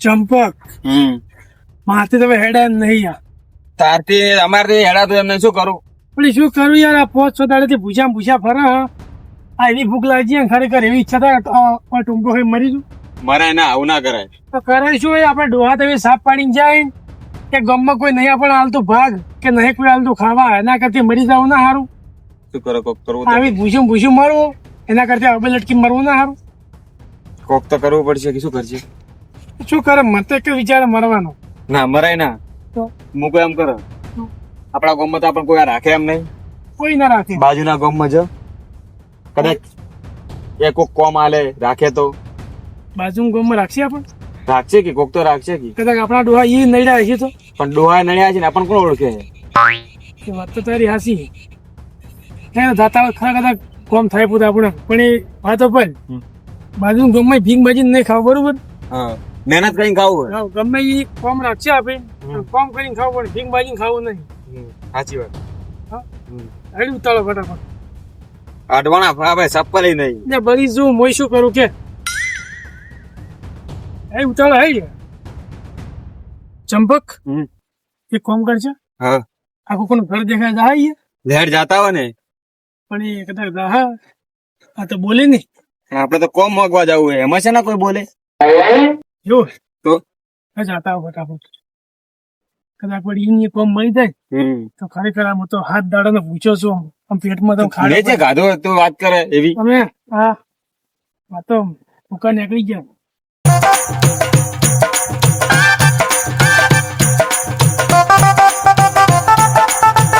ચંપક. હમ. માથે તમે હેડા નહીં યાર તારથી અમારે હેડા તો એમને શું કરું? પણ શું કરું યાર આ પોચ છો દાડેથી ભૂસા ભૂસા ફરે આ એવી ભૂખ લાગી ખરેખર એવી ઈચ્છા થાય ટૂંકો ખાઈ મરી જુ મરાય ના આવું ના કરાય. તો કરે શું આપણે ડોહા તો સાફ પાડીને જાય કે ગમમાં કોઈ નહીં આપણે હાલતું ભાગ કે નહીં કોઈ હાલતું ખાવા એના કરતી મરી જવું ના સારું શું કરો કોક કરવું આવી ભૂસું ભૂસું મરવું એના કરતા અબે લટકી મરવું ના સારું કોક તો કરવું પડશે કે શું કરશે? શું કરે? મતે કે વિચારે મરવાનો? ના મરાય ના. તો? મૂકો એમ કરો. આપણા ગામમાં તો આપણે કોઈ રાખે એમ નહીં. કોઈ ના રાખે. બાજુના ગામમાં જો કદાચ એ કોક કોમ આલે રાખે તો. બાજુ ગોમમાં રાખશે આપણે રાખશે કે કોક તો રાખશે કે? કદાચ આપણા ડોહા એ નડ્યા છે તો? પણ ડોહા નડ્યા છે ને આપણને કોણ ઓળખે? છે વાત તો તારી હાસી હે દાતા ખરા કદાચ કોમ થાય પૂરા આપણે પણ એ વાતો પણ. બાજુ ગામમાં ભીંગ બાજી નહીં ખાવ બરોબર? હા. મહેનત કરીને ખાવું હોય. ગમે એ કોમ રાખશે આપણે કોમ કરીને ખાવું પડે ભીંગ બાજીને ખાવું નહીં. સાચી વાત. હા. હેડી ઉતાળો ફટાફટ. અડવાણા ભાવે ચપ્પલ નહીં. ને બળી શું મોય શું કરું કે. એ ઉતાળો હે ચંપક. એ કોમ કરશે હા. આખું કોનું ઘર દેખાય જાય લહેર જાતા હોય ને. પણ એ કદાચ રાહ આ તો બોલે નહીં. પણ આપણે તો કોમ માગવા જવું એમાં છે ને કોઈ બોલે? જો. તો? જાતા હો ફટાફટ કદાચ પડી કોમ મળી જાય તો ખરેખર આમ તો હાથ દાડાનો પૂછો છું આમ. પેટમાં તો ખાડે જે ગાધો તો વાત કરે એવી. અમે હા આ તો ભૂકા નીકળી ગયા.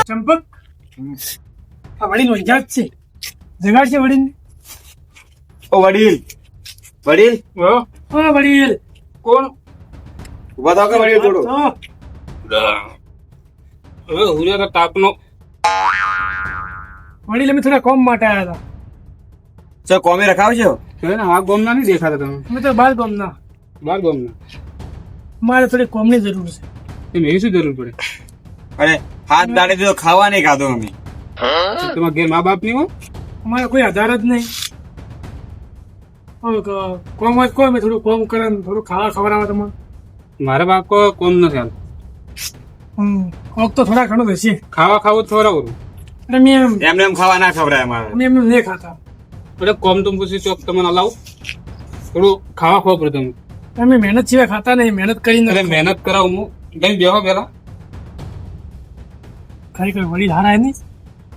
ચંપક આ વડીલ વંજાત છે. જગાડ છે વડીલ ઓ વડીલ. વડીલ? ઓ વડીલ. કોણ? ઊભા થાવ કે મારી થોડું? હવે હુરિયા તો તાપનો. વડીલ અમે થોડા કોમ માટે આવ્યા હતા. ચ કોમે રખાવજો કે ને આ ગોમના નહીં દેખાતા તમે. અમે તો બાર કોમના બાર ગોમના. મારે થોડી કોમની જરૂર છે. એમ એવી શું જરૂર પડે? અરે હાથ દાડે તો ખાવા નહીં ખાધો અમે. તમારા ઘેર મા બાપની હોય? અમારે કોઈ આધાર જ નહીં. ક- કોમ જ કોમ થોડું કોમ કરે ને થોડું ખાવા ખવડાવે તમારે મારા બાપ કોઈ કોમ નથી હાલ હમ કોક તો થોડા ઘણું હશે. ખાવા ખાવું ખવડાવું અને મેં એમ એમને એમ ખાવા ના ખવડાય મારે એમ નહીં ખાતા. એટલે કોમ તો પૂછી ચોક તમને લાવું થોડું ખાવા ખાવા પડે તમે અમે મહેનત સિવાય ખાતા નહીં મહેનત કરીને અરે મહેનત કરાવું હું. કઈ બેહો પેલા ખરેખર વળી હારા નહીં.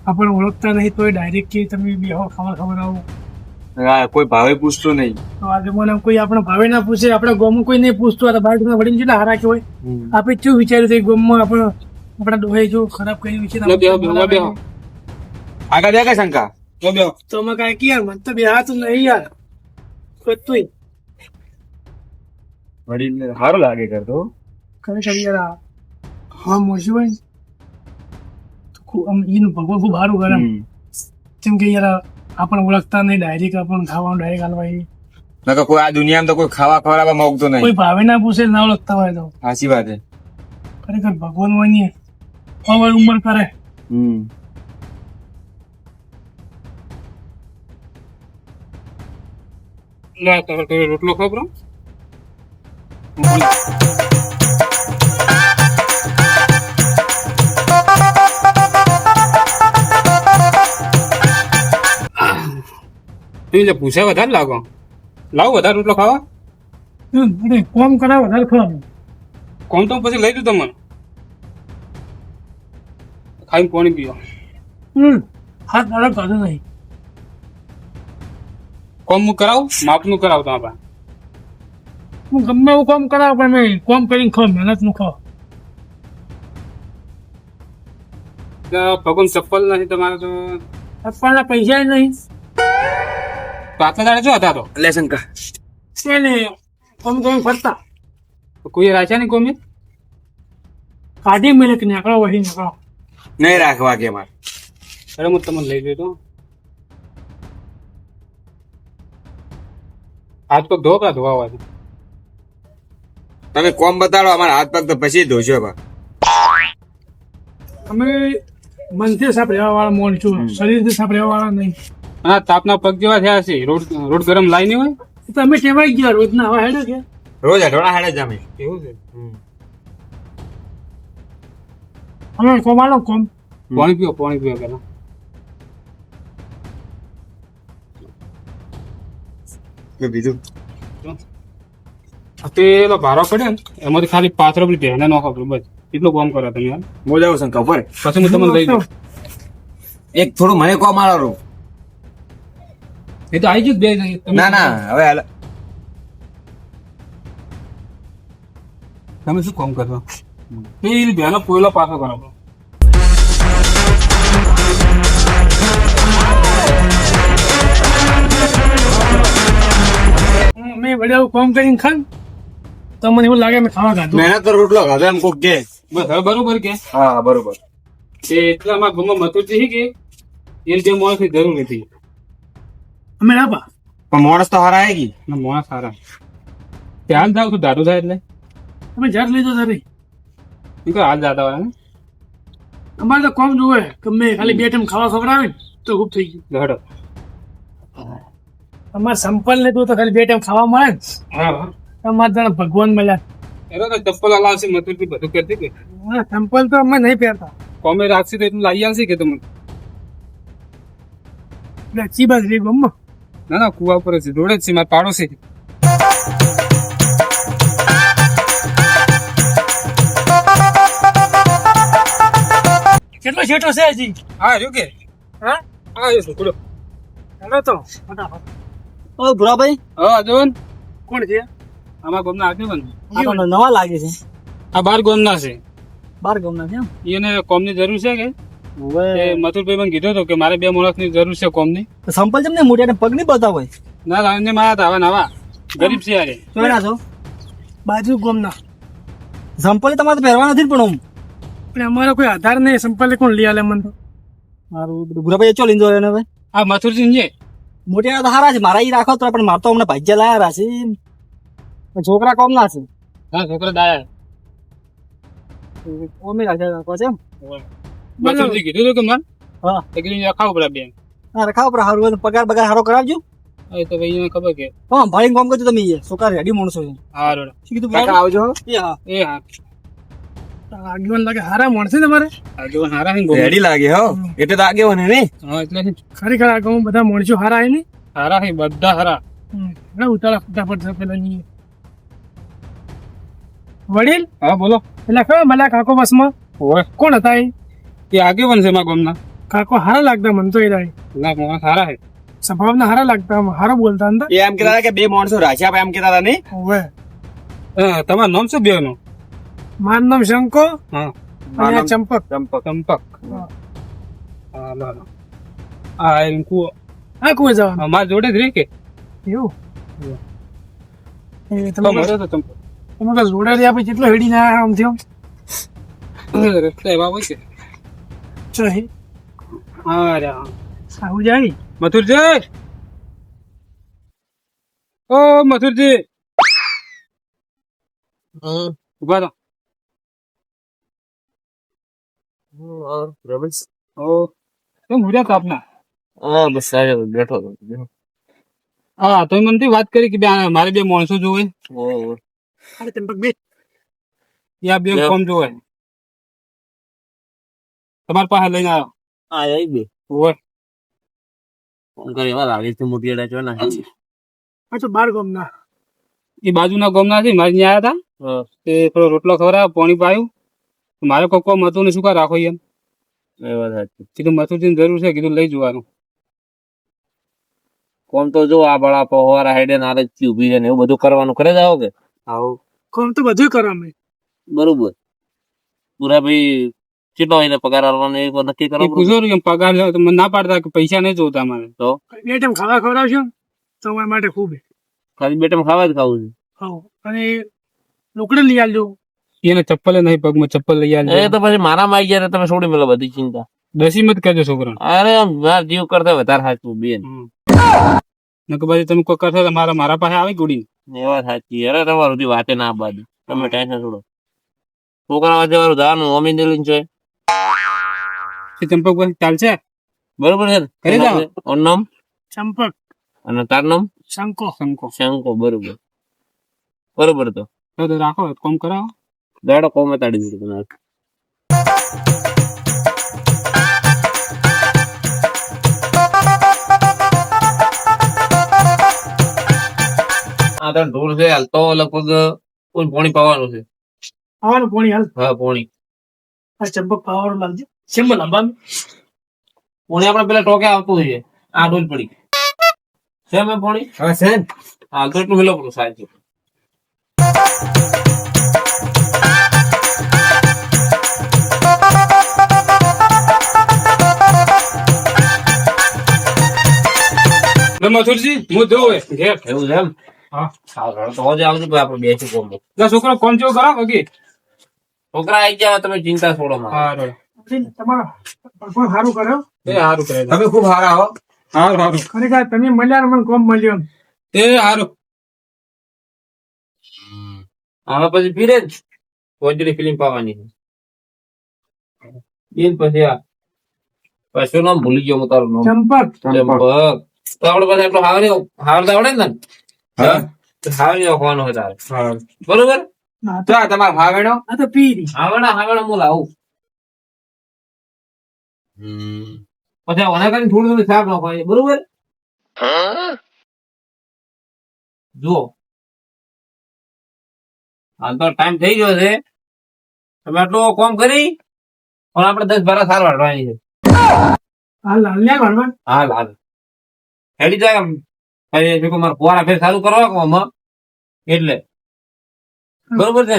આપણે ઓળખતા નહીં તોય ડાયરેક્ટ કે તમે બેહો ખાવા ખવડાવો. હા, કોઈ ભાવે પૂછતું નહીં. આજે મને જમાનામાં કોઈ આપણે ભાવે ના પૂછે આપણે ગોમમાં કોઈ નહીં પૂછતું આ બાર જણા વડીને જેટલા હારા કહેવાય. આપણે શું વિચાર્યું હતું ગોમમાં આપણે આપણા ડોહે જો ખરાબ કર્યું છે આગળ બે કઈ શંકા? તો અમે કાંઈ કે યાર મને તો બે હાથ નહીં યાર. કતું વડીલ સારું લાગે કરતો ખરેખર યાર હા મોશું હોય ને તો ખૂબ આમ એનું ભગવાન ખૂબ સારું કરે. કેમ કે યાર આપણે ઓળખતા નહીં ડાયરેક્ટ આપણને ખાવાનું ડાયરેક્ટ હાલવા નકર કોઈ આ દુનિયામાં તો કોઈ ખાવા ખવડાવવા માંગતો કોઈ ભાવે ના પૂછે ના ઓળખતા હોય તો. સાચી વાત છે. ખરેખર ભગવાન ને હવે ઉંમર કરે. હમ. ના તમે તમે રોટલો ખબરો જે પૂછે વધારે લાગો. લાવો વધારે રોટલો ખાવા? કોમ કરાવ વધારે ખાવાનું. કોમ તો પછી લઈ દઉં તમને. ખાઈને પાણી પીવા હમ હાથ મારા કાઢો નહીં. કોમ હું કરાવું? માપનું કરાવું તમારા હું ગમે એવું કોમ કરાવ પણ નહીં કોમ કરીને ખાવ મહેનતનું ખાવ ભગવાન ચપ્પલ નથી તમારે તો? આપણને પૈસા નહીં. તો આટલા દાડે શું હતા તો? લે શંકા છે ને કોમ કોમ ફરતા. કોઈ રાખ્યા નહીં કોમી કાઢી મિલક નીકળો વહી નીકળો. નહીં રાખવા કે મારે. અરે હું તમને લઈ લેતો હાથ પગ ધો કા ધોવા હોય તમે કોમ બતાડો અમારા હાથ પગ તો પછી ધોશો બા અમે મનથી સાપ રહેવા વાળા મોણ છું. શરીરથી સાપ રહેવા વાળા નહીં. હા તાપના પગ જેવા થયા છે રોડ રોડ ગરમ લાઈ નહીં હોય તમે ટેવાઈ ગયા રોજના હવે હેડે કે રોજ અઢોડા હેડે જામે એવું છે? હમ. કોમ આલો કોમ. પાણી પીઓ પાણી પીવો પેલા બીજું? પેલો ભારો પડ્યો ને. એમાંથી ખાલી પાથરો બી નો ખબર બસ. એટલું કામ કરો તમે યાર? મોજા આવશે ખબર. પછી હું તમને લઈ જાઉં એક થોડું મને કોમ આલો એ તો આવી ગયું જ બે ના ના હવે તમે શું કામ કરો? પેલી બેનો પોયલો પાછો કરો. મેં વડે કોમ કરીને ખાન તો મને એવું લાગે મેં ખાવા ખાધું. મહેનત તો રોટલો ખાધો એમ કોક કે. બસ હવે બરોબર કે? હા બરોબર. એ એટલા માં ગમો મતું છે કે એ જે માણસ જરૂર નથી. અમે આપા પણ માણસ તો હારા આવી ગઈ. ના માણસ સારા ત્યાં જાવ છું દારૂ થાય એટલે તમે ઝાડ લીધો તારી એ તો હાલ જાતા વાળા ને અમારે તો કોમ જોવે કે મેં ખાલી બે ટાઈમ ખાવા ખવડાવે ને તો ખૂબ થઈ ગયું. ઘડો અમારે સંપલ ને તો ખાલી બે ટાઈમ ખાવા મળે ને. હા અમારે તને ભગવાન મળ્યા. એનો તો ચપ્પલ હલાવશે મતું થી બધું કરતી કે. હા, સંપલ તો અમે નહીં પહેરતા. કોમે રાખશે તો એટલું લાવી આવશે કે તમે એટલે ચી બાજુ રહી ગમમાં ના ના કુવા પર છે જોડે જ છે મારા પાડોશી. કેટલો છેટો છે હજી? હા જો કે. હા? હા એ છોકરો હેલો તો ઓ ભુરાભાઈ. હા જોન કોણ છે? આમાં ગોમના આગળ બન નવા લાગે છે. આ બાર ગોમના છે. બાર ગામના છે એને કોમની જરૂર છે કે? મથુરભાઈ મને કીધું હતું કે મારે બે માણસની જરૂર છે કોમની. સંપલ જેમ ને મોટિયા પગ નહીં બતાવ હોય? ના ના એને મારા આવા નવા. ગરીબ છે યારે તો છો? બાજુ ગોમના. સંપલ તમારે તો પહેરવા નથી પણ હું પણ અમારો કોઈ આધાર નહીં સંપલે કોણ લઈ આલે મને તો? મારું બધું ભુરાભાઈ ચો લીધો એને ભાઈ આ મથુરસિંહ છે મોટી તો હારા છે મારા એ રાખો તો પણ માર તો હમણાં ભાજ્યા લાયા છે. છોકરા કોમ ના છે? હા છોકરા દાયા. કોમી રાખ્યા રાખો છે મથુરજી કીધું હતું કે મન હા તો કીધું રખાવ પડે બેન. હા રખાવ પર હારું. હોય પગાર બગાર હારો કરાવજો. એ તો ભાઈ ખબર કે હા ભાઈ કોમ કરજો તમે. છોકરા રેડી માણસો છો. હા રોડ. શું કીધું કાકા આવજો. એ હા. એ હા. આગેવાન લાગે હારા મળશે તમારે આગેવાન હારા નહીં રેડી લાગે હો. એટલે તો આગે ને? નહીં હા એટલે. ખરેખર આ ગામ બધા માણસો હારા હે ને? હારા હે બધા હારા. એટલે ઉતારા ફટાફટ છે પેલા ની વડીલ? હા બોલો. એટલે કયો મલા કાકો બસમાં? કોણ હતા એ? એ આગેવાન છે મારા ગામના. કાકો હારા લાગતા મન તો એ રાય ના માણસ હારા છે. સ્વભાવના હારા લાગતા હારા બોલતા અંદર. એ એમ કહેતા કે બે માણસો રાખ્યા ભાઈ એમ કહેતા હતા નહીં હવે. હા, તમારું નામ શું બેનો? મારું નામ શંકો હા. અને ચંપક. ચંપક. ચંપક. હા. ના ના હા એમ કુવો. હા કોઈ જવાનું. મારા જોડે જ રહે કે? એવું? એ તમે મળ્યો તો ચંપક. તમે જોડે રહ્યા પછી કેટલો હેડી ના આમ થયો. રસ્તા એવા હોય છે જાય મથુરજી! ઓ મથુરજી! ઊભા રહો. ઓ. કેમ ભૂર્યા તાપના હા બસ સાહેબ બેઠો હતો હા તો મને વાત કરી કે બે મારે બે માણસો જોવે. અરે બે. યા બે. કોમ જોવે. તમારી પાસે લઈને આવ્યો. હા એ બે ઓય. ફોન કરી એવા લાગે છે મોટિયા છો ના. અચ્છા બાર ગામના. એ બાજુના ગામના છે મારી ત્યાં આવ્યા હતા તે થોડો રોટલો ખવડાવ્યો પાણી પાયું. મારે કોઈ કોમ હતું ને શું કા રાખો એમ. એ વાત સાચી. કીધું મથુરજીની જરૂર છે કીધું લઈ જવાનું. કોમ તો જો આ બળા પહોવારા હેડે નારે જ ઊભી છે ને એવું બધું કરવાનું કરે જાઓ કે? આવો. કોમ તો બધું કરો અમે બરોબર. પૂરા ભાઈ કેટલો એને પગાર આલવાનો એ નક્કી કરો પૂછો ને કે પગાર મને ના પાડતા કે પૈસા નહીં જોતા મારે તો? બે ટાઈમ ખાવા ખવડાવશો તો અમારા માટે ખૂબ ખાલી બે ટાઈમ ખાવા જ ખાવું છે. હા અને લોકડે લઈ આવજો. એને ચપ્પલ નહીં પગમાં ચપ્પલ લઈ એ આવી તો પછી મારામાં આવી ગયા તમે છોડી મેલો બધી ચિંતા. દસી મત કરજો છોકરા અરે મારા જીવ કરતા વધારે સાચું બેન. નકર પછી તમે કોઈ કરશો તો મારા મારા પાસે આવી ગુડી એ વાત સાચી. અરે તમારું વાતે ના બાદ તમે ટેન્શન છોડો છોકરા વાંચે વાળું જવાનું અમીન દિલીન છે ચંપકભાઈ ચાલશે બરોબર છે. કરી જાઓ. ઓન નામ? ચંપક. અને તાર નામ? શંકો. શંકો. શંકો બરોબર. બરોબર તો. તો રાખો કોમ કરાવો. દાડો કોમે તાડી દીધું તમારે. આ તો ઢોર છે હાલ તો લગભગ કોઈ પોણી પાવાનું છે. પાવાનું પોણી હાલ? હા પોણી. આ ચંપક પાવર લાગજે સિમ્બલ લાંબા પોણી આપણે પેલા ટોકે આવતું હોય છે આ ડોલ પડી. છે મેં પોણી? હા છે હા તો એટલું મેલો પડું સાહેબ મથુરજી હું જોઉં એવું છે એમ? હા. સારું તો આવજો કોમ લે છોકરો કોમ જેવો કરાવો કે છોકરા આવી ગયા તમે ચિંતા છોડો માં તમારા ભગવાન સારું કર્યો એ સારું કરે. તમે ખૂબ હારા હો. સારું સારું ખરેખર તમે મળ્યા મને કોમ મળ્યો તે સારું હવે પછી ફીરે જ. ફોજરી ફિલ્મ પાવાની છે. બેન પછી આ. પછી નામ ભૂલી ગયો હું તારું નામ? ચંપક. ચંપક. તો આપડે પાસે એટલો હાવરી હાવરતા આવડે ને? હા. તો હાવરી નાખવાનું હોય તારે. બરોબર? તો આ તમારા ભાવેણો? આ તો પીરી. હાવણા હાવણા હું લાવું? પછી આ વના કરીને થોડું થોડું શાક નાખવાનું બરોબર? જુઓ. હાલ તો ટાઈમ થઈ ગયો છે. તમે આટલું કોમ કરી પણ આપણે દસ બાર સાર વાળવાની છે. હાલ હાલ લે ભણવા હાલ હાલ. હેડી જાય એમ. મારા ફુવારા ફેર સારું કરવા એટલે. બરોબર છે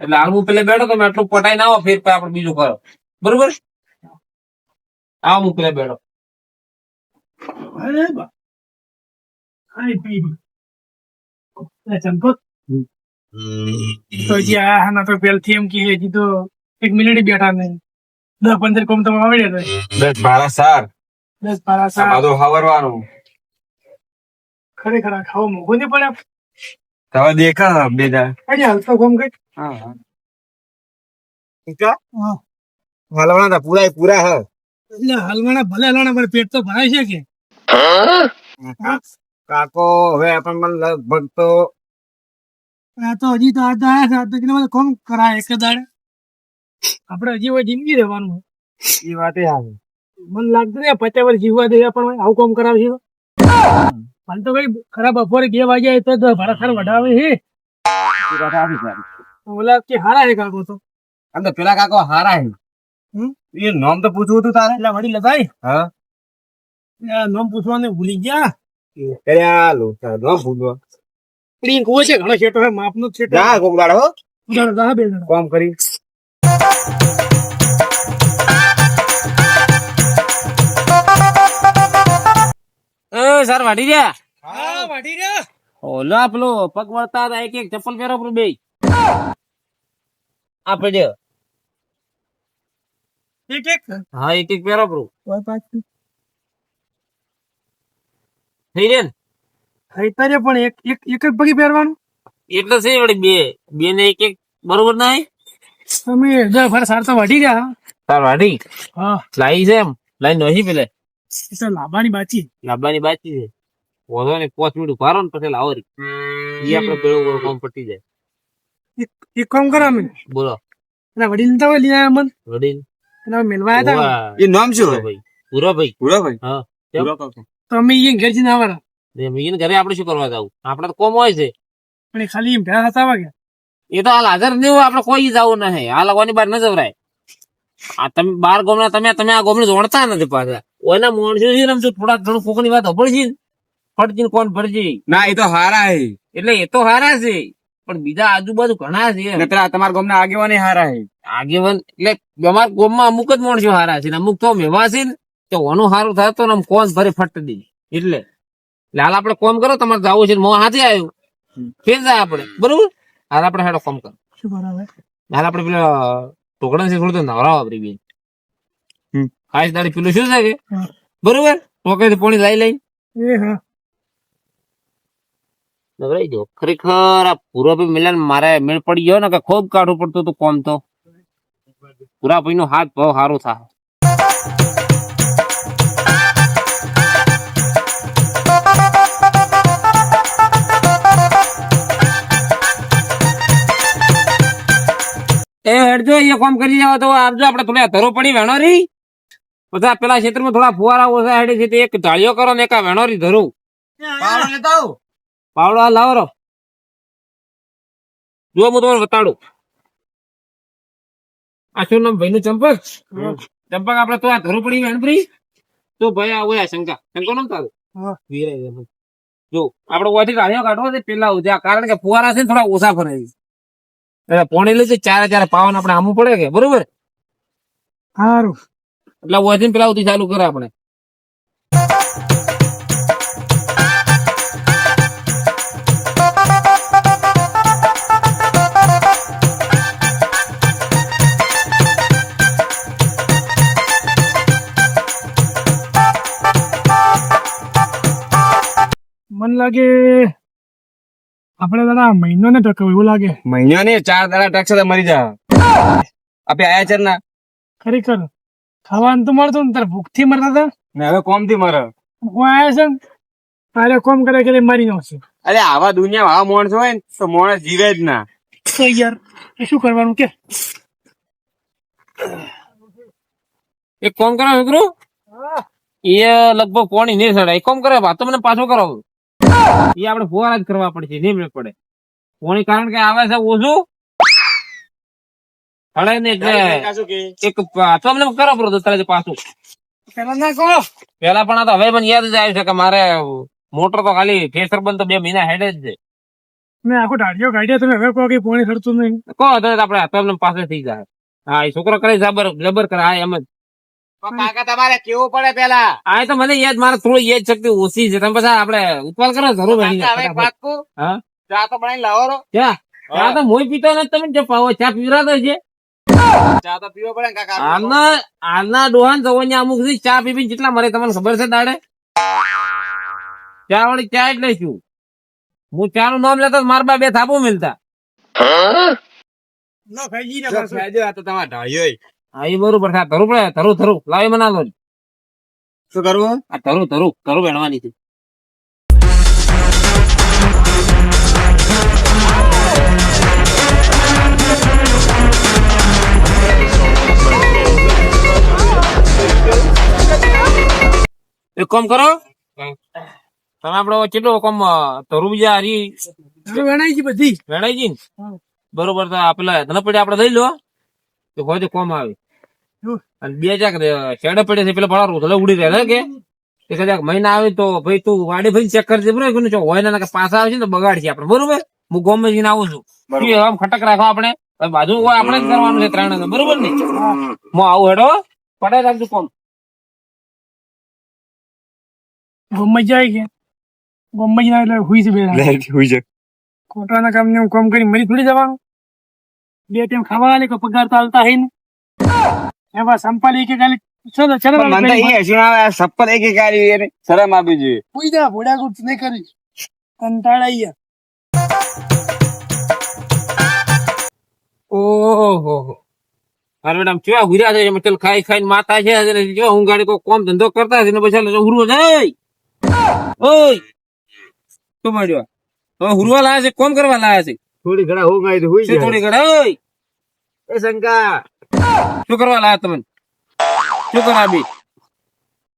એટલે હાલ હું પેલા બેઠો તમે આટલું પટાઈ ના આવો ફેર પછી આપણે બીજું કરો. બરોબર? આવો હું પેલા બેઠો એક મિનિટ બેઠા નહીં. દસ પંદર કોમ તો આવડે તો દસ ભાડા સાર. દસ ભાડા સાત બધું ખરેખર ખાવા મોઘો નહીં પડે. તમે દેખા બે દા હજી હાલ તો કોમ કઈ હા હા. હલવાના તા પૂરા પૂરા હ એટલે હલવાના ભલે હલવાના પણ પેટ તો ભરાય છે કે? કાકો હવે આપણ મને લગભગ તો આ તો હજી તો આ તો આયા છે આ તો કોમ કરાય એક જ દાડે. આપણે હજી હોય જિંદગી રહેવાનું. એ વાતે આવે મને લાગતું ને પચાસ વર્ષ જીવવા દે પણ આવું કોમ કરાવશે હાલ તો કઈ ખરાબ બપોરે બે વાગ્યા તો જ ભાડા વઢાવે એ સારી. ઓલા કે હારા હે કાકો તો? આમ તો પેલા કાકો હારા હે? એ નામ તો પૂછવું હતું તારે? એટલે વડી લતાઈ હા. નામ પૂછવાને ભૂલી ગયા? કર્યા લો નામ પૂછવા. પણ એ છે ઘણો છેટો હે માપનો છેટો. જા કોક દાડો હો. બે કામ કરી. એ સર વાટી રહ્યા? હા વાઢી રહ્યા. ઓલો આપલો પગ વળતા એક એક ચપ્પલ પહેરો પર બે આપડે દે. એક એક હા એક એક પહેરો પર થઈ રે તારે પણ એક એક એક જ પગી પહેરવાનું? એટલે છે વળી બે. બે ને એક એક બરોબર ના તમે દસ ફર સાર તો વાટી ગયા સાર વાટી હા. લાઈ છે એમ? લાઈ નહીં પેલે? બાચી લાંબાની બાચી લાવવાની બાકી છે. વધો ને પાંચ મિનિટ ઉભારો ને પછી લાવો રી. ઈ આપણે પેલું કોમ પટી જાય. એક એક કામ કરો અમે બોલો. એના વડીલ નતા હોય લઈ આવ્યા મન વડીલ? એના મેલવા હતા? એ નામ શું હોય? ભાઈ પૂરા ભાઈ પૂરા ભાઈ હા. પૂરો કાકો. તો અમે ઘેર જઈને આવવાના. ને મીન ઘરે આપણે શું કરવા જાવ? આપણે તો કોમ હોય છે. પણ એ ખાલી એમ ભેળા હતા વાગે. એ તો હાલ હાજર નહીં હોય આપણે કોઈ જવું નહીં. આ લગવાની બાર ન જવરાય. આ તમે બાર ગોમના તમે તમે આ ગોમને જોડતા નથી પાછા. ઓના માણસો છે ને આમ જો થોડાક ઘણું કોકની વાત ફટજી ને કોણ ફરજી ના એ તો હારા હે. એટલે એ તો હારા છે પણ બીજા આજુબાજુ ઘણા છે ને પેલા તમારા ગામના આગેવાન હારા હે. આગેવાન એટલે અમારા ગામમાં અમુક જ માણસો હારા છે ને અમુક તો મેવા છે ને તો ઓનું હારું થાય તો ને આમ કોણ ભરે ફટ દે. એટલે લાલ હાલ આપણે કોમ કરો તમારે જવું છે મો હાથે આવ્યું ફેર જાય આપણે બરોબર? હાલ આપણે હેડો કોમ કરો. શું બરાબર હાલ આપણે પેલા ટોકડા છે થોડું નવરાવ આપણી બેન. આજ દાડી પેલું શું છે કે? બરોબર? પોકેટ પોણી લઈ લઈ. નવરાઈ જો ખરેખર આ પૂરભી મિલન મારે મેળ પડી ગયો ને કે ખૂબ કાઢવું પડતું હતું કોમ તો. પૂરાભાઈ નો હાથ ભાવ સારો થાય. એ હેડજો એ કોમ કરી જાવ તો આપજો આપણે થોડી ધરો પડી વેણો રી. બધા પેલા ક્ષેત્રમાં થોડા ફુવારા ઓછા હેડે છે તે એક ધાળીઓ કરો ને એક આ વેણોરી ધરું. પાવડો આ લાવો જો હું તમને બતાડું આ શું નામ ભાઈ નું ચંપક ચંપક આપડે તો આ ધરું પડી વેણપરી તો ભાઈ આ ઓયા શંકા. શંકો નામ તારું. જો આપડે ઓછી ધાળીઓ કાઢવો છે પેલા ઉજા કારણ કે ફુવારા છે ને થોડા ઓછા ફરે છે. એટલે પોણી લે છે ચારે ચારે પાવન આપણે આમું પડે કે? બરોબર? સારું. એટલે ઓથી પેલા ઉધી ચાલુ કરે આપણે. મન લાગે આપણે દાદા મહિનો ને ટકો એવું લાગે. મહિનો ને ચાર દાડા ટકશે તો મરી જા આપે આયા છે ને? ખરેખર? ખાવાનું તો મળતું ને તારે ભૂખથી મરતા હતા? ને હવે કોમથી મરે હું આયા છે તારે કોમ કરે કરે મારી નાખશે અરે આવા દુનિયા આવા માણસ હોય ને તો માણસ જીવે જ ના. તો યાર એ શું કરવાનું કે? એક કોમ કરો મિત્રો એ લગભગ પોણી નહીં સડાય. કોમ કરે વાતો મને પાછો કરો એ આપણે ફુવારા જ કરવા પડશે નહીં મેળ પડે. પોણી કારણ કે આવે છે ઓછું. ને એક કરો પડો તો પાછું? પેલા ના પેલા પણ તો હવે મને યાદ જ આવ્યું છે કે મારે મોટર તો ખાલી ફેસર બંધ તો બે મહિના હેડે જ છે. મેં આખો ડાળીઓ કાઢ્યો તમે હવે કોઈ પોણી ખર્ચું નહીં. કહો તો આપણે હાથો પાસે થઈ જાય. હા એ છોકરો કરે જબર જબર કરે હા એમ જ. કાકા તમારે કેવું પડે પેલા? આ તો મને યાદ મારે થોડી યાદ શક્તિ ઓછી છે. તમે પછી આપણે કરો જરૂર બની જાય ફટાફટ. પાકું હા? ચા તો બનાવી લાવો ચા ચા તો મોય પીતો નથી તમે જે પાવો ચા પીવરાતો છે. ચા તો પીવો પડે કાકા હાલના હાલના ડોહાન જવાની અમુકથી ચા પીવી જેટલા મરે તમને ખબર છે દાડે? ચા વાળી ચા જ લઈશું. હું ચા નું નામ લેતા માર બા બે થાપો મિલતા. બરોબર છે ધરું પડે ધરું ધરું. લાવી મને આલો શું કરવું? આ ધરું ધરું ધરું બેણવાની છે. એક કામ કરો. તમે આપડે કેટલો કામ ધરું બીજા હરી વેણાઈ ગઈ બધી. વેણાઈ ને? બરોબર તો આ પેલા ધન પડે આપડે લઈ લો. તો હોય તો કોમ આવે. અને બે ચાક શેડે પડે છે પેલા ભણા એટલે ઉડી રહ્યા કે? એ કદાચ મહિના આવે તો ભાઈ તું વાડી ભાઈ ચેક કરજે બરોબર? કે જો હોય ને પાછા આવે છે ને તો બગાડ છે આપણે બરોબર? હું ગોમ જઈને આવું છું. શું આમ ખટક રાખો આપણે. બાજુ આપણે જ કરવાનું છે ત્રણ બરોબર ને? હું આવું હેડો. પડાઈ રાખજો કોમ. ગમે જાય કે ગમે ના એટલે હુઈ છે બે હુઈ છે ખોટાના કામ ને કામ કરી મરી થોડી જવાનું. બે ટાઈમ ખાવા આલે કે પગાર તો હાલતા હે ને એવા સંપાલી કે ગાલી ચલો ચલો મને એ હસી આવે આ સપ્પલ એક એક આવી એને શરમ આપી જોઈએ. હુઈ જા ભોડા ગુટ નહીં કરી. કંટાળા ગયા ઓહો. અરે મેડમ કેવા હુર્યા છે? એમ ખાઈ ખાઈને માતા છે કેવા હું ગાડી કોઈ કોમ ધંધો કરતા છે ને પછી ઉરવો જાય. ઓય! શું મળ્યો? હવે હુરવા લાયા છે? કોમ કરવા લાયા છે? થોડી ઘણા તો શું થોડી ઘડા ઓય! એ શંકા! શું કરવા લાયા તમે? શું કરવા બી?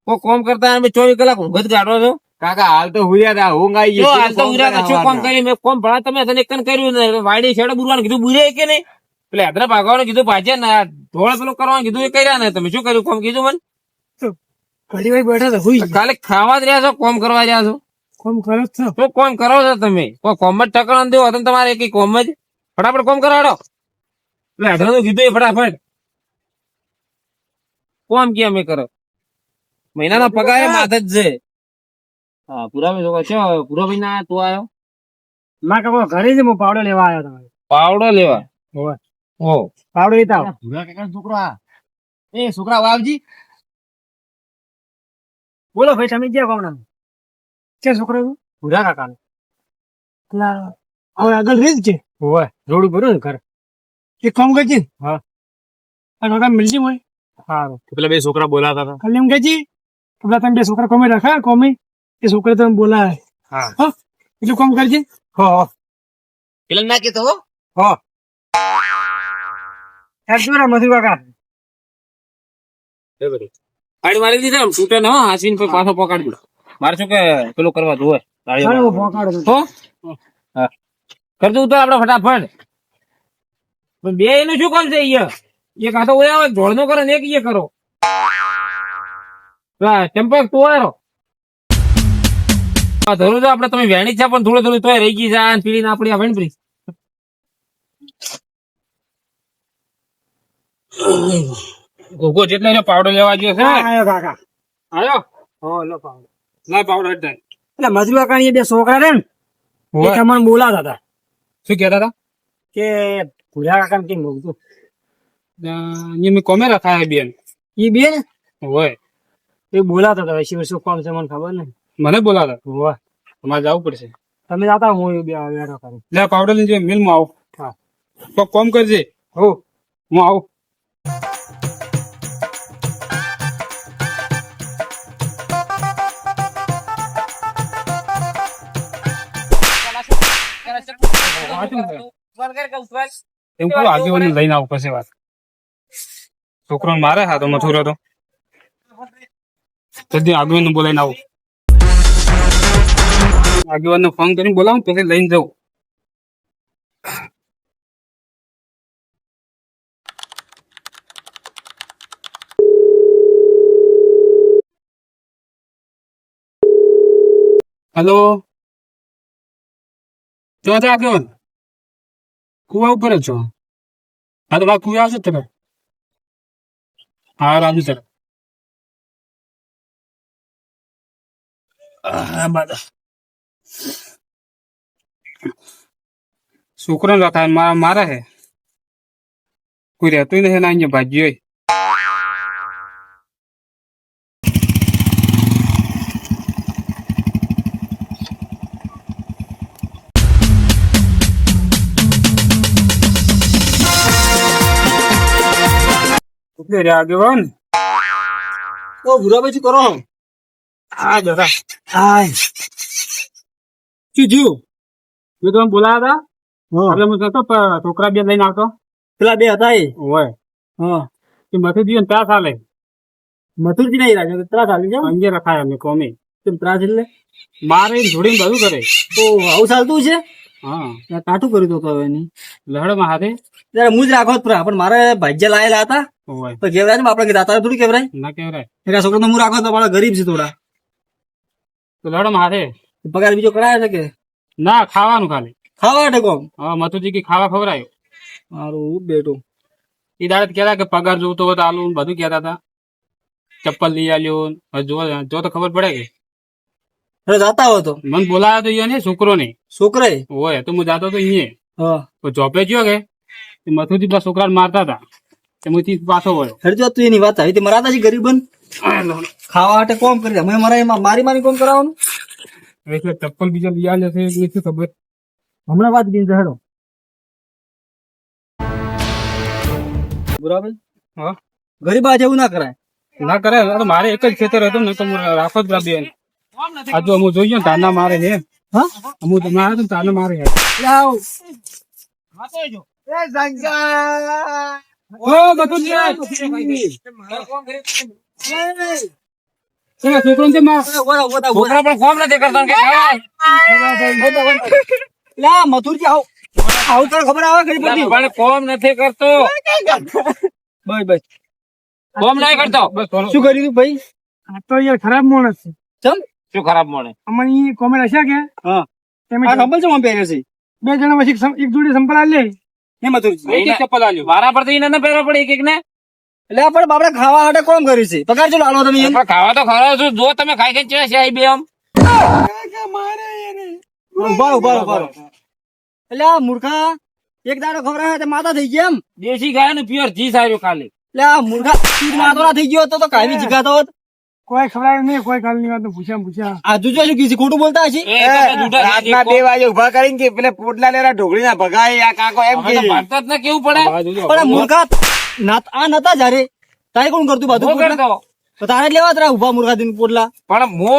કોઈ કોમ કરતા અમે ચોવીસ કલાક ઊંઘ જ છો? કાકા હાલ તો હુયા તા ઊંઘ આવી ગઈ હાલ તો હતા, શું કોમ કરી મેં કોમ ભણા તમે તને એકન કર્યું ને વાડી છેડે બુરવાનું કીધું બુરે કે નહીં? એટલે હેદરા ભાગવાનું કીધું ભાજ્યા ને ઢોળ પેલું કરવાનું કીધું એ કર્યા ને તમે શું કર્યું? કોમ કીધું મને? વાર બેઠા હતા હુઈ ખાલી ખાવા જ રહ્યા છો કોમ કરવા રહ્યા છો? કોમ કરો છો. તો કોમ કરો છો તમે? કોઈ કોમ જ ટકરાણ દેવો હતો તમારે એક કોમ જ? ફટાફટ કોમ કરાડો. એટલે અઢારનું કીધું એ ફટાફટ. કોમ કે અમે કરો? મહિનાના પગાર માથે જ છે. હા પુરાભાઈ લોકો છે? પુરાભાઈ ના તું આવ્યો? ના કાકો ઘરે જ હું પાવડો લેવા આવ્યો તમારે. પાવડો લેવા? ઓ પાવડો લેતા પુરા કાકા છોકરો એ છોકરા વાવજી. બોલો ભાઈ તમે ગયા કોમ ક્યાં છોકરો ભૂરા કાકા. પેલા હવે આગળ રીત છે હોય રોડ ઉપર ને ઘર. એક કામ કરજે. હા. આ કાકા મિલજી હોય. સારું. પેલા બે છોકરા બોલાતા હતા. ખાલી એમ કહેજી પેલા તમે બે છોકરા કોમે રાખા કોમે. એ છોકરા તમે બોલાય હા. હા એટલું કામ કરજે. હા પેલા ના કીધું હો. હેડજો રે મધુ કાકા? ગાડી મારી દીધા આમ તૂટે ને હો પછી પાછો પકડજો મારે શું કે પેલું કરવા જોવે હું? કરજો ઉતાર આપડે ફટાફટ. પણ બે એનું શું કામ છે અહીંયા? એક હાથો તો ઓયા હોય ઢોળનો કરો ને એક ઈએ કરો. ચંપક તું આયો હા ધરું તો આપડે તમે વેણી છે પણ થોડું થોડું તોય રહી ગઈ છે આ પીડી આપડી આ વેણપરી ગોગો જેટલો એનો પાવડો લેવા ગયો છે આયો કાકા. આયો? હો લો પાવડો. લા પાવડો એટલે એટલે મધુ કાણી બે છોકરા રે ને એ. તમને બોલાતા હતા. શું કહેતા હતા? કે ભૂલા કાકા કેમ બોલતું અહીંયા મેં કોમે રખાયા બેન. એ બે ને હોય એ બોલાતા હતા શું શું કોમ છે મને ખબર ને મને બોલાતા હોય તમારે જવું પડશે. તમે જાતા હું બે આવ્યા લે પાવડર લઈને મિલમાં આવો. હા. તો કોમ કરજે. હો. હું આવું. એમ કહું આગેવાને લઈને આવું પછી વાત. છોકરો મારે હા તો મથુરો તો. જલ્દી આગેવાન બોલાવીને આવું. આગેવાન ફોન કરીને બોલાવું પછી લઈને જવું. હેલો? ક્યાં ત્યાં આગેવાન? કુવા ઉપર જ છો? હા તો કુવા આવશે તમે. હા રાજુ સર છોકરો રખાય મારા મારે હે. કોઈ રહેતું નથી ના અહીંયા ભાજી હોય એટલે રે આગેવાન ઓ ભૂરા પછી કરો આ જરા. હાય. શું થયું? મેં તમે બોલાયા હતા? એટલે હું જતો છોકરા બે લઈને આવતો. પેલા બે હતા એ? હોય હા. કે મથી ત્રાસ ચાલે મથુરજી નહીં રાખે ત્રાસ આવી છે અંગે રખાય અમે કોમે. તેમ ત્રાસ એટલે? મારે જોડીને બધું કરે. તો આવું ચાલતું છે? હા. કાઠું કર્યું તો હવે એની. લહડમાં હાથે? ત્યારે હું જ રાખો પૂરા પણ મારે ભાજ્ય લાયેલા હતા. તો કેવરાય ને આપડે દાતા થોડું કેવરાય? ના કેવરાય. એટલે છોકરા તો હું રાખો તો મારા ગરીબ છે થોડા. તો લહડમાં હાથે? પગાર બીજો કરાય છે કે? ના ખાવાનું ખાલી. ખાવા માટે કોમ? હા મથુજી કે ખાવા ખવરાયો મારું બેટું એ દાડે કહેતા કે પગાર જોતો હતો તો આલુ બધું કહેતા હતા. ચપ્પલ લઈ આલ્યો જો જો તો ખબર પડે કે. જાતા હો તો. મને બોલાયો તો અહીંયા છોકરો ને છોકરો હોય તો હું જતો તો અહીંયા જોપે ગયો કે? મથુથી પેલા છોકરા મારતા હતા. તે મુથી પાછો વળ્યો હરજો તું એની વાત આવી. તે મરાતા છે ગરીબ ખાવા માટે કોમ કરી. અમે મારા એમાં મારી મારી કોમ કરાવવાનું? એટલે ચપ્પલ બીજા લઈ આલે છે એ શું ખબર? હમણાં વાત બી હેડો. બરાબર હા. ગરીબ જેવું ના કરાય. ના કરાય તો મારે એક જ ખેતર હતું ને તો રાખો જ બેન. આ હું જોઈએ તાના મારે હે હા? હું તમને આવ્યો તો તાના મારે છે. લાવ. ઓ બધું જ છે. છોકરો છે છોકરા પણ કોમ નથી કરતા કે લા મથુરજી આવ. આવું તને ખબર આવે ગરીબ બધી? પણ કોમ નથી કરતો. બસ બસ. કોમ નહીં કરતો. શું કર્યું તું ભાઈ? આ તો યાર ખરાબ માણસ છે. ચમ? શું ખરાબ મળે? અમારી કોમેન્ટ હશે કે? હા. તમે ખબર છે મને પહેર્યો છે બે જણા પછી એક જોડી સંપલ આલી. હે મથુરજી એક એક ચપ્પલ આલ્યો. મારા પરથી એને ન પહેરવા પડે એક એક ને? એટલે આપણે બાપડે ખાવા માટે કોમ કર્યું છે? પગાર ચલો આલો તમે એમ? ખાવા તો ખરા છું. જો તમે ખાઈ ખાઈ ચડ્યા છે આ બે આમ. ઊભા ઊભા ઊભા. એટલે આ મૂર્ખા એક દાડો ખબર આવે તો માતા થઈ ગયા એમ? દેશી ગાયનું પ્યોર જી આવ્યો ખાલી. એટલે આ મૂર્ખા તું માતો ના થઈ ગયો તો તો કાયમી જીગાતો હોત. કોઈ ખબર નહીં કોઈ કાલની વાત પૂછ્યા પૂછ્યા. આજુ જો શું કીધું ખોટું બોલતા હશે? રાતના બે વાગે ઊભા કરીને કે પેલા પોટલા લેરા ઢોકળી ના ભગાય આ કાકો એમ કે. ભારત ના કેવું પડે. પણ મૂર્ખા ના- આ નતા જારે તારે કોણ કરતું બાધુ તો તારે જ લેવા તારા ઊભા મુર્ગા દિન પોટલા. પણ મો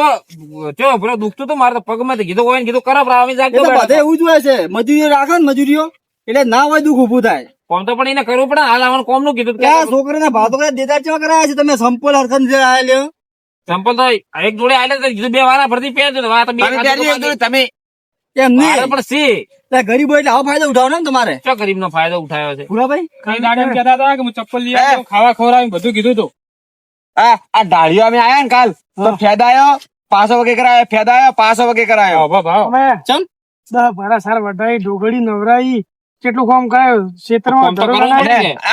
જો પેલો દુખતો તો મારે તો પગમાં થી કીધું હોય ને કીધું કરો આવી એ જાગતો બધે એવું જ હોય છે. મજૂરીઓ રાખે ને મજૂરીઓ. એટલે ના હોય દુઃખ ઉભું થાય. કોમ તો પણ એને કરવું પડે. હાલ આવવાનું કોમનું કીધું આ છોકરાને ભાતો કરે દેતા ચેવા કરાયા છે. તમે સંપોલ હરખન જે આયેલો સંપલ તો એક જોડે આલે બે વાળા ફરતી પહેરજો તો વા તો બે તમે કાઢી પહેરી તો લીધું, તમે. એમ નહીં. પણ છે એટલે એટલે આવો ફાયદો ઉઠાવો ને તમારે. ચો ગરીબ નો ફાયદો ઉઠાવ્યો છે? ભૂરાભાઈ કઈ દાડે એમ કહેતા હતા કે હું ચપ્પલ લઈ આવ્યો ખાવા ખવડાવી બધું કીધું તું. આ આ ડાળીઓ અમે આયા ને કાલ. તો ફેદાયો પાસો વગે કરાયો ફેદાયો પાસો વગે કરાયો. ભાવ ચમ? દસ ભરા સાર વઢાઈ ઢોગળી નવરાઈ કેટલું કામ કરાયું? ક્ષેત્રમાં.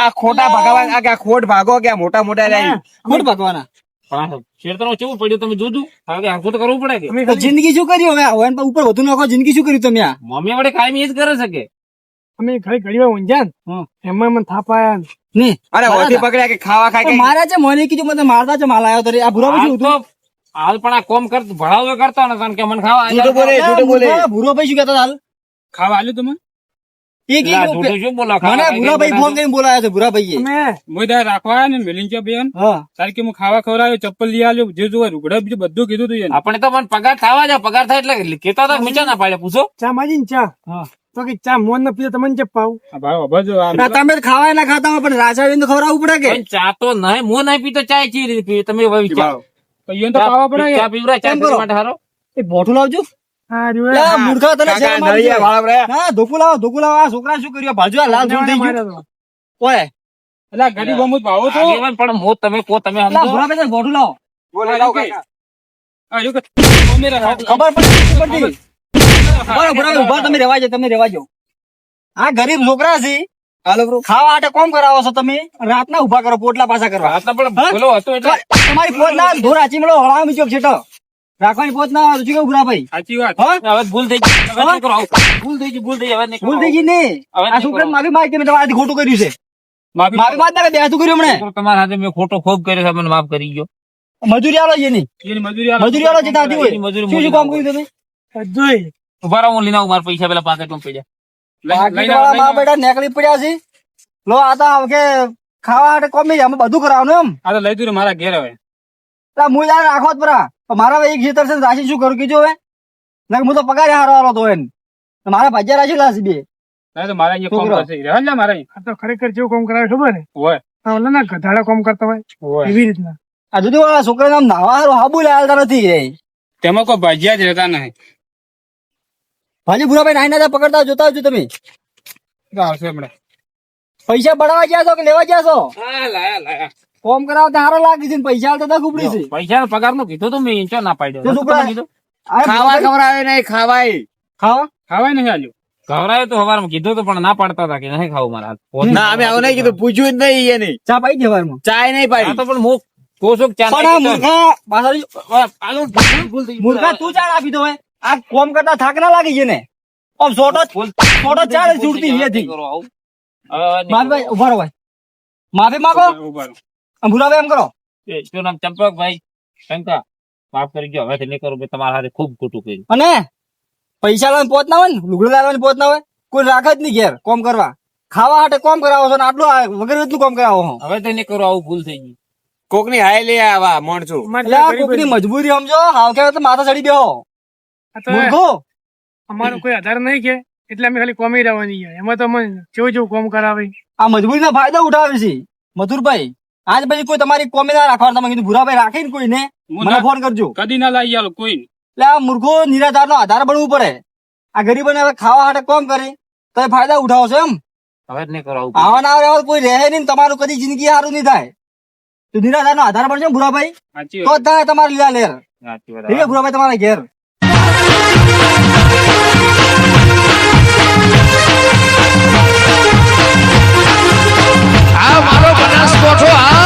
આ ખોટા ભગવાન આ ખોટ ભાગો કે મોટા મોટા રહી ખોટ ભાગવાના. શેરતનો કેવું પડ્યું તમે જોજો. હવે કે આખું તો કરવું પડે કે? જિંદગી શું કરી? હવે ઉપર વધુ નાખો જિંદગી શું કર્યું તમે આ? મમ્મી વડે કાયમી એ જ કરે છે કે? અમે ઘરે ઘડી વાર ઊંઝ્યા. એમાં મને થાપાયા ને. નહીં. અરે બરાબર. પકડ્યા કે ખાવા ખાય કે મારા છે મને કીધું મને મારતા છે માલ આવ્યો તો આ હાલ શું તો હાલ પણ આ કોમ કર ભણાવો કરતા ને કારણ કે મને ખાવા બોલે હતું? બોલે. આ ભૂરાભાઈ શું કહેતા હાલ? ખાવા આલ્યું તમે એ લા, શું બોલો મને ખાવા ખાઈ ભૂરાભાઈ ખાઈ ફોન કરીને બોલાયા છે ભૂરાભાઈએ અમે રાખવા ને મેલિન બેન તારે કે હું ખાવા ખવડાવ્યો ચપ્પલ લઈ આવ્યો જે જોવે રૂગડા બીજું બધું કીધું તું આપણે તો મને પગાર થવા જાય પગાર થાય એટલે કેતા હતા મીચા ના પાડે પૂછો ચા માજી ને ચા તો કે ચા મોન ના પીતો તમને ચપ પાવ તમે ખાવા ના ખાતા પણ રાજા તો ખવડાવવું પડે કે ચા તો નહીં મો નહીં પીતો ચા ચી રીતે તમે ખાવા વિચારો તો પાવા પડે ચા પીવરા ચા? માટે હારો એ લાવજો. મૂર્ખા તને કાકા શરમ આવી નળિયા જાય. વાળા રહ્યા. ના ધોકું લાવો ધોકું લાવો. આ છોકરા શું કર્યું? ભાજુ લાલ થઈ ગયું? ઓય. એટલે ગરીબ અમુક ભાવો તો પણ મો તમે કો તમે લાવો. ખબર પડતી ઊભા તમે રેવા જાઓ તમે રેવા જાઓ આ ગરીબ છોકરા છે. ખાવા માટે કોમ કરાવો છો તમે? રાતના ઊભા કરો પોટલા પાછા કરવા. તમારી પોટલા ધોરા ચીમડો હળા મીચો છેટો રાખવાની પોત ના શું કેવું ભાઈ? સાચી વાત. હવે ભૂલ થઈ ગઈ. આવું. ભૂલ થઈ ગઈ ભૂલ થઈ હવે ભૂલ થઈ ગઈ ને આ છોકરા માફી માંગી મેં તમારાથી ખોટું કર્યું છે. માફી માફી માંગતા કે બેસતું કર્યું હમણે તમારા હાથે મેં ખોટો ખોબ કર્યો છે મને માફ કરી ગયો મજૂરી આલો છે એની. મજૂરી આલો. જતા હતી હોય મજૂરી શું શું કામ કર્યું તમે? બધુંય. ઊભા રહો હું લઈને આવું મારા પૈસા પેલા પાકેટમાં પડી લઈને- બાકી લઈને તો આવો, આ લઈને મા બેટા નેકળી પડ્યા છે. લો આ તો કે ખાવા માટે કોમી અમે બધું કરાવવાનું એમ. આ તો લઈ તું મારા ઘેર હવે. હું રાખો જ પરા. મારા એક ખેતર છે રાશિ શું કરું કીધું હવે. ના હું તો પગાર હારો હારો તો એને મારા ભાજ્યા રાશિ લાશ બે? તો મારા અહીંયા કોમ કરશે. રહેવા દે મારા આ તો ખરેખર જેવું કામ કરાવે ખબર ને હોય. આ ઓલાના ગધાડા કામ કરતા હોય. હોય. એવી રીતના. આ જુદી વાળા છોકરા નામ નાવા હારું હાબુ લાલતા નથી તેમાં કોઈ ભાજ્યા જ રહેતા નહીં. ભાજી ભૂરાભાઈ નાઈ ના પકડતા જોતા આવજો તમે. આવશે હમણાં. પૈસા બળાવા ગયા છો કે લેવા ગયા છો? હા લાયા લાયા. કોમ કરાવતા હારો લાગે છે પૈસા તો તા ખુબડી છે. પૈસા પગારનું કીધું તો મેં ચો ના પાડ્યો. તો છોકરા- કીધું? આ ખાવા ખવડાવે નહીં ખાવાય. ખાવા? ખાવાય નહીં આલ્યું ઘવરાયો તો હવારમાં કીધું તો પણ ના પાડતા હતા કે નહીં ખાવું મારા ના અમે આવું નહીં કીધું પૂછ્યું જ નહીં એને. ચા પાઈ જવારમાં ચા નહીં આ પાડી તો પણ હું કોશોક ચા મૂર્ખા. તું ચા આપી દો આ કોમ કરતા થાક ના લાગી છે ને આમ સોટો જ- ચા હવે નહીં માફી ભાઈ. ઊભા રહો ભાઈ. માફી માંગો. ભૂરાભાઈ એમ કરો. એ, શું નામ? ચંપકભાઈ? શંકા? માફ કરી ગયો હવે નહીં કરું મેં તમારા હાથે ખૂબ ખોટું કર્યું. અને પૈસા લાવીને પોત ના હોય ને લુગડું લાવવાની પોત ના હોય કોઈ રાખે જ નહીં ઘેર કોમ કરવા. ખાવા માટે કોમ કરાવો છો ને આટલું વગર એટલું કોમ કરાવો છો. હવે તો નહીં કરો આવું ભૂલ થઈ ગઈ. કોકની હાય લે આવા માણસો કોકની મજબૂરી સમજો હાવ કે તો માથા ચડી બેહો. મૂર્ખો. અમારો કોઈ આધાર નહીં કે એટલે અમે ખાલી કોમી રહેવાની એમાં તો અમે જેવું જેવું કોમ કરાવે. આ મજબૂરીના ફાયદા ઉઠાવે છે. મથુરભાઈ આજ પછી કોઈ તમારી કોમે ના રાખવા તમે કીધું ભૂરાભાઈ રાખીને કોઈને? મને ફોન કરજો. કદી ના લઈ આવો કોઈ એટલે આ મૂર્ખો નિરાધાર નો આધાર બનવું પડે. આ ગરીબોને હવે ખાવા માટે કોમ કરે? તો ફાયદા ઉઠાવશો એમ? હવે નહીં કરાવું આવા ના આવે કોઈ રહે નહીં તમારું કદી જિંદગી સારું નહીં થાય. તું નિરાધાર નો આધાર બનશો ભૂરાભાઈ? તો થાય તમારે લીલા લેર. ઠીક ભૂરાભાઈ તમારા ઘેર. આ મારો બનાસકોઠો આ